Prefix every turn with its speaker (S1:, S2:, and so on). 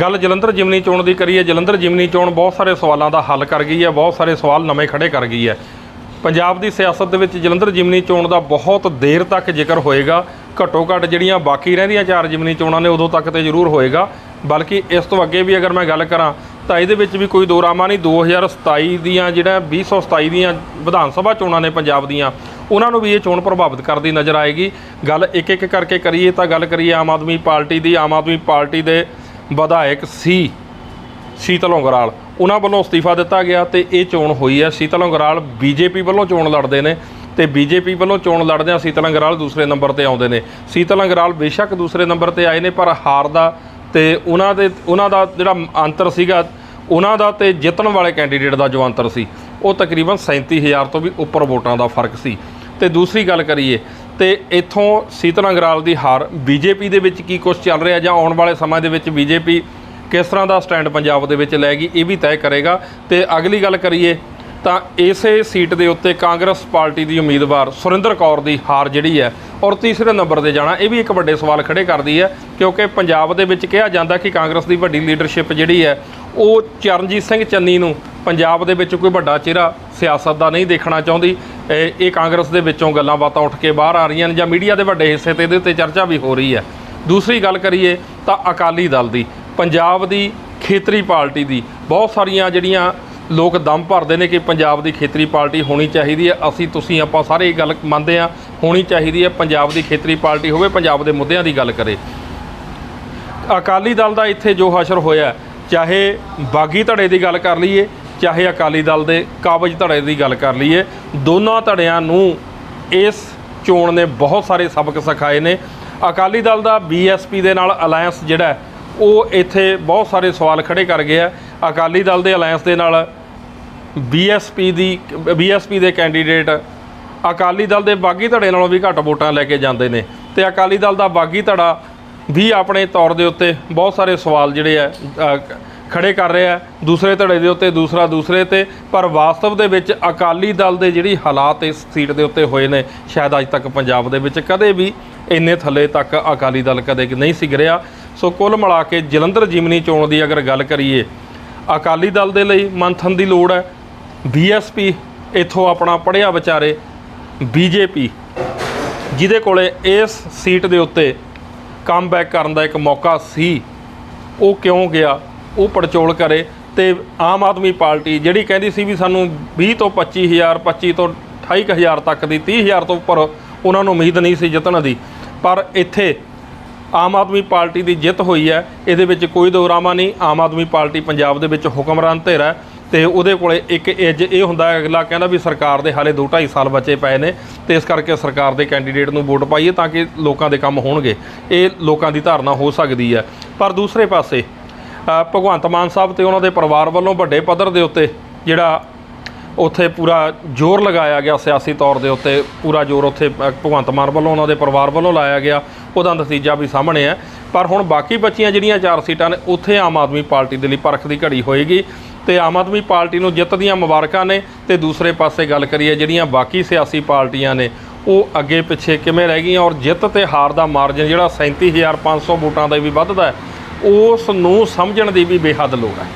S1: ਗੱਲ ਜਲੰਧਰ ਜਿਮਨੀ ਚੋਣ ਦੀ ਕਰੀਏ, ਜਲੰਧਰ ਜਿਮਨੀ ਚੋਣ ਬਹੁਤ ਸਾਰੇ ਸਵਾਲਾਂ ਦਾ ਹੱਲ ਕਰ ਗਈ ਹੈ, ਬਹੁਤ ਸਾਰੇ ਸਵਾਲ ਨਵੇਂ ਖੜੇ ਕਰ ਗਈ ਹੈ। ਪੰਜਾਬ ਦੀ ਸਿਆਸਤ ਦੇ ਵਿੱਚ ਜਲੰਧਰ ਜਿਮਨੀ ਚੋਣ ਦਾ ਬਹੁਤ ਦੇਰ ਤੱਕ ਜ਼ਿਕਰ ਹੋਏਗਾ। ਘੱਟੋ ਘੱਟ ਜਿਹੜੀਆਂ ਬਾਕੀ ਰਹਿੰਦੀਆਂ ਚਾਰ ਜਿਮਨੀ ਚੋਣਾਂ ਨੇ, ਉਦੋਂ ਤੱਕ ਤੇ ਜ਼ਰੂਰ ਹੋਏਗਾ। ਬਲਕਿ ਇਸ ਤੋਂ ਅੱਗੇ ਵੀ ਅਗਰ ਮੈਂ ਗੱਲ ਕਰਾਂ, ਤਾਂ ਇਹਦੇ ਵਿੱਚ ਵੀ ਕੋਈ ਦੋਰਾਮਾ ਨਹੀਂ। 2027 ਦੀਆਂ ਜਿਹੜਾ 2027 ਦੀਆਂ ਵਿਧਾਨ ਸਭਾ ਚੋਣਾਂ ਨੇ ਪੰਜਾਬ ਦੀਆਂ, ਉਹਨਾਂ ਨੂੰ ਵੀ ਇਹ ਚੋਣ ਪ੍ਰਭਾਵਿਤ ਕਰਦੀ ਨਜ਼ਰ ਆਏਗੀ। ਗੱਲ ਇੱਕ ਇੱਕ ਕਰਕੇ ਕਰੀਏ ਤਾਂ ਗੱਲ ਕਰੀਏ ਆਮ ਆਦਮੀ ਪਾਰਟੀ ਦੀ। ਆਮ ਆਦਮੀ ਪਾਰਟੀ ਦੇ ਵਿਧਾਇਕ ਸੀ ਸ਼ੀਤਲ ਉਂਗਰਾਲ। ਉਹਨਾਂ ਵੱਲੋਂ ਅਸਤੀਫਾ ਦਿੱਤਾ ਗਿਆ ਤੇ ਇਹ ਚੋਣ ਹੋਈ ਹੈ। ਸ਼ੀਤਲ ਉਂਗਰਾਲ ਬੀਜੇਪੀ ਵੱਲੋਂ ਚੋਣ ਲੜਦੇ ਨੇ ਤੇ ਬੀਜੇਪੀ ਵੱਲੋਂ ਚੋਣ ਲੜਦਿਆਂ ਸ਼ੀਤਲ ਉਂਗਰਾਲ ਦੂਸਰੇ ਨੰਬਰ ਤੇ ਆਉਂਦੇ ਨੇ। ਸ਼ੀਤਲ ਉਂਗਰਾਲ ਬੇਸ਼ੱਕ ਦੂਸਰੇ ਨੰਬਰ ਤੇ ਆਏ ਨੇ, ਪਰ ਹਾਰ ਦਾ ਤੇ ਉਹਨਾਂ ਦੇ, ਉਹਨਾਂ ਦਾ ਜਿਹੜਾ ਅੰਤਰ ਸੀਗਾ, ਉਹਨਾਂ ਦਾ ਤੇ ਜਿੱਤਣ ਵਾਲੇ ਕੈਂਡੀਡੇਟ ਦਾ ਜੋ ਅੰਤਰ ਸੀ, ਉਹ ਤਕਰੀਬਨ 37000 ਤੋਂ ਵੀ ਉੱਪਰ ਵੋਟਾਂ ਦਾ ਫ਼ਰਕ ਸੀ। ਤੇ ਦੂਸਰੀ ਗੱਲ ਕਰੀਏ ਤੇ ਇੱਥੋਂ ਸ਼ੀਤਲ ਉਂਗਰਾਲ ਦੀ ਹਾਰ ਬੀਜੇਪੀ ਦੇ ਵਿੱਚ ਕੀ ਕੁਝ ਚੱਲ ਰਿਹਾ ਜਾਂ ਆਉਣ ਵਾਲੇ ਸਮੇਂ ਦੇ ਵਿੱਚ ਬੀਜੇਪੀ ਕਿਸ ਤਰ੍ਹਾਂ ਦਾ ਸਟੈਂਡ ਪੰਜਾਬ ਦੇ ਵਿੱਚ ਲੈਗੀ, ਇਹ ਵੀ ਤੈਅ ਕਰੇਗਾ। ਤੇ ਅਗਲੀ ਗੱਲ ਕਰੀਏ ਤਾਂ ਇਸੇ ਸੀਟ ਦੇ ਉੱਤੇ ਕਾਂਗਰਸ ਪਾਰਟੀ ਦੀ ਉਮੀਦਵਾਰ ਸੁਰਿੰਦਰ ਕੌਰ ਦੀ ਹਾਰ ਜਿਹੜੀ ਹੈ ਔਰ ਤੀਸਰੇ ਨੰਬਰ ਤੇ ਜਾਣਾ, ਇਹ ਵੀ ਇੱਕ ਵੱਡੇ ਸਵਾਲ ਖੜੇ ਕਰਦੀ ਹੈ, ਕਿਉਂਕਿ ਪੰਜਾਬ ਦੇ ਵਿੱਚ ਕਿਹਾ ਜਾਂਦਾ ਕਿ ਕਾਂਗਰਸ ਦੀ ਵੱਡੀ ਲੀਡਰਸ਼ਿਪ ਜਿਹੜੀ ਹੈ, ਉਹ ਚਰਨਜੀਤ ਸਿੰਘ ਚੰਨੀ ਨੂੰ ਪੰਜਾਬ ਦੇ ਵਿੱਚ ਕੋਈ ਵੱਡਾ ਚਿਹਰਾ ਸਿਆਸਤ ਦਾ ਨਹੀਂ ਦੇਖਣਾ ਚਾਹੁੰਦੀ। ਇਹ ਕਾਂਗਰਸ ਦੇ ਵਿੱਚੋਂ ਗੱਲਾਂ ਬਾਤਾਂ ਉੱਠ ਕੇ ਬਾਹਰ ਆ ਰਹੀਆਂ ਨੇ ਜਾਂ ਮੀਡੀਆ ਦੇ ਵੱਡੇ ਹਿੱਸੇ ਤੇ ਇਹਦੇ ਉੱਤੇ ਚਰਚਾ ਵੀ ਹੋ ਰਹੀ ਹੈ। ਦੂਸਰੀ ਗੱਲ ਕਰੀਏ ਤਾਂ ਅਕਾਲੀ ਦਲ ਦੀ, ਪੰਜਾਬ ਦੀ ਖੇਤਰੀ ਪਾਰਟੀ ਦੀ। ਬਹੁਤ ਸਾਰੀਆਂ ਜਿਹੜੀਆਂ ਲੋਕ ਦਮ ਭਰਦੇ ਨੇ ਕਿ ਪੰਜਾਬ ਦੀ ਖੇਤਰੀ ਪਾਰਟੀ ਹੋਣੀ ਚਾਹੀਦੀ ਹੈ। ਅਸੀਂ, ਤੁਸੀਂ, ਆਪਾਂ ਸਾਰੇ ਇਹ ਗੱਲ ਮੰਨਦੇ ਆ ਹੋਣੀ ਚਾਹੀਦੀ ਹੈ ਪੰਜਾਬ ਦੀ ਖੇਤਰੀ ਪਾਰਟੀ ਹੋਵੇ, ਪੰਜਾਬ ਦੇ ਮੁੱਦਿਆਂ ਦੀ ਗੱਲ ਕਰੇ। ਅਕਾਲੀ ਦਲ ਦਾ ਇੱਥੇ ਜੋ ਹਸ਼ਰ ਹੋਇਆ, ਚਾਹੇ ਬਾਗੀ ਧੜੇ ਦੀ ਗੱਲ ਕਰ ਲਈਏ ਚਾਹੇ ਅਕਾਲੀ ਦਲ ਦੇ ਕਾਬਜ ਧੜੇ ਦੀ ਗੱਲ ਕਰ ਲਈਏ, ਦੋਨਾਂ ਧੜਿਆਂ ਨੂੰ ਇਸ ਚੋਣ ਨੇ ਬਹੁਤ ਸਾਰੇ ਸਬਕ ਸਿਖਾਏ ਨੇ। ਅਕਾਲੀ ਦਲ ਦਾ ਬੀਐਸਪੀ ਦੇ ਨਾਲ ਅਲਾਈਅੰਸ ਜਿਹੜਾ ਉਹ ਇੱਥੇ ਬਹੁਤ ਸਾਰੇ ਸਵਾਲ ਖੜੇ ਕਰ ਗਿਆ ਅਕਾਲੀ ਦਲ ਦੇ ਅਲਾਈਅੰਸ ਦੇ ਨਾਲ ਬੀਐਸਪੀ ਦੀ ਬੀਐਸਪੀ ਦੇ ਕੈਂਡੀਡੇਟ ਅਕਾਲੀ ਦਲ ਦੇ ਬਾਗੀ ਧੜੇ ਨਾਲੋਂ ਵੀ ਘੱਟ ਵੋਟਾਂ ਲੈ ਕੇ ਜਾਂਦੇ ਨੇ। ਤੇ ਅਕਾਲੀ ਦਲ ਦਾ ਬਾਗੀ ਧੜਾ ਵੀ ਆਪਣੇ ਤੌਰ ਦੇ ਉੱਤੇ ਬਹੁਤ ਸਾਰੇ ਸਵਾਲ ਜਿਹੜੇ ਆ ਖੜੇ ਕਰ ਰਿਹਾ ਦੂਸਰੇ ਧੜੇ ਦੇ ਉੱਤੇ, ਦੂਸਰਾ ਦੂਸਰੇ ਤੇ, ਪਰ ਵਾਸਤਵ ਦੇ ਵਿੱਚ ਅਕਾਲੀ ਦਲ ਦੇ ਜਿਹੜੀ ਹਾਲਾਤ ਇਸ ਸੀਟ ਦੇ ਉੱਤੇ ਹੋਏ ਨੇ, ਸ਼ਾਇਦ ਅੱਜ ਤੱਕ ਪੰਜਾਬ ਦੇ ਵਿੱਚ ਕਦੇ ਵੀ ਇੰਨੇ ਥੱਲੇ ਤੱਕ ਅਕਾਲੀ ਦਲ ਕਦੇ ਨਹੀਂ ਸੀ ਗਿਰਿਆ ਸੋ ਕੁੱਲ ਮਿਲਾ ਕੇ ਜਲੰਧਰ ਜਿਮਨੀ ਚੋਣ ਦੀ ਅਗਰ ਗੱਲ ਕਰੀਏ, ਅਕਾਲੀ ਦਲ ਦੇ ਲਈ ਮੰਥਨ ਦੀ ਲੋੜ ਹੈ। ਬੀਐਸਪੀ ਇੱਥੋਂ ਆਪਣਾ ਪੜਿਆ ਵਿਚਾਰੇ ਬੀਜੇਪੀ ਜਿਹਦੇ ਕੋਲੇ ਇਸ ਸੀਟ ਦੇ ਉੱਤੇ ਕਮਬੈਕ ਕਰਨ ਦਾ ਇੱਕ ਮੌਕਾ ਸੀ, ਉਹ ਕਿਉਂ ਗਿਆ? ਉਹ ਪੜਚੋਲ ਕਰੇ ਤੇ ਆਮ ਆਦਮੀ ਪਾਰਟੀ ਜਿਹੜੀ ਕਹਿੰਦੀ ਸੀ ਵੀ ਸਾਨੂੰ 20 ਤੋਂ 25000 25 ਤੋਂ 28000 ਤੱਕ ਦੀ 30000 ਤੋਂ ਉੱਪਰ ਉਹਨਾਂ ਨੂੰ ਉਮੀਦ ਨਹੀਂ ਸੀ ਜਿੱਤਣ ਦੀ। ਪਰ ਇੱਥੇ ਆਮ ਆਦਮੀ ਪਾਰਟੀ ਦੀ ਜਿੱਤ ਹੋਈ ਹੈ, ਇਹਦੇ ਵਿੱਚ ਕੋਈ ਦੋਰਾਮਾ ਨਹੀਂ। ਆਮ ਆਦਮੀ ਪਾਰਟੀ ਪੰਜਾਬ ਦੇ ਵਿੱਚ ਹੁਕਮਰਾਨ ਧਿਰ ਹੈ ਤੇ ਉਹਦੇ ਕੋਲੇ ਇੱਕ ਇੱਜ ਇਹ ਹੁੰਦਾ ਹੈ, ਅਗਲਾ ਕਹਿੰਦਾ ਵੀ ਸਰਕਾਰ ਦੇ ਹਾਲੇ 2.5 ਸਾਲ ਬਚੇ ਪਏ ਨੇ ਤੇ ਇਸ ਕਰਕੇ ਸਰਕਾਰ ਦੇ ਕੈਂਡੀਡੇਟ ਨੂੰ ਵੋਟ ਪਾਈਏ ਤਾਂ ਕਿ ਲੋਕਾਂ ਦੇ ਕੰਮ ਹੋਣਗੇ। ਇਹ ਲੋਕਾਂ ਦੀ ਧਾਰਨਾ ਹੋ ਸਕਦੀ ਹੈ। ਪਰ ਦੂਸਰੇ ਪਾਸੇ ਭਗਵੰਤ ਮਾਨ ਸਾਹਿਬ ਤੇ ਉਹਨਾਂ ਦੇ ਪਰਿਵਾਰ ਵੱਲੋਂ ਵੱਡੇ ਪੱਧਰ ਦੇ ਉੱਤੇ ਜਿਹੜਾ ਉੱਥੇ ਪੂਰਾ ਜ਼ੋਰ ਲਗਾਇਆ ਗਿਆ ਸਿਆਸੀ ਤੌਰ ਦੇ ਉੱਤੇ, ਪੂਰਾ ਜ਼ੋਰ ਉੱਥੇ ਭਗਵੰਤ ਮਾਨ ਵੱਲੋਂ ਉਹਨਾਂ ਦੇ ਪਰਿਵਾਰ ਵੱਲੋਂ ਲਾਇਆ ਗਿਆ, ਉਹਦਾ ਨਤੀਜਾ ਵੀ ਸਾਹਮਣੇ ਹੈ। ਪਰ ਹੁਣ ਬਾਕੀ ਬਚੀਆਂ ਜਿਹੜੀਆਂ ਚਾਰ ਸੀਟਾਂ ਨੇ, ਉੱਥੇ ਆਮ ਆਦਮੀ ਪਾਰਟੀ ਦੇ ਲਈ ਪਰਖ ਦੀ ਘੜੀ ਹੋਏਗੀ ਤੇ ਆਮ ਆਦਮੀ ਪਾਰਟੀ ਨੂੰ ਜਿੱਤ ਦੀਆਂ ਮੁਬਾਰਕਾਂ ਨੇ ਤੇ ਦੂਸਰੇ ਪਾਸੇ ਗੱਲ ਕਰੀਏ ਜਿਹੜੀਆਂ ਬਾਕੀ ਸਿਆਸੀ ਪਾਰਟੀਆਂ ਨੇ, ਉਹ ਅੱਗੇ ਪਿੱਛੇ ਕਿਵੇਂ ਰਹਿ ਗਈਆਂ ਔਰ ਜਿੱਤ ਤੇ ਹਾਰ ਦਾ ਮਾਰਜਨ ਜਿਹੜਾ 37500 ਵੋਟਾਂ ਦਾ ਵੀ ਵੱਧਦਾ ਹੈ ਉਸ ਨੂੰ ਸਮਝਣ ਦੀ ਵੀ ਬੇਹੱਦ ਲੋੜ ਹੈ।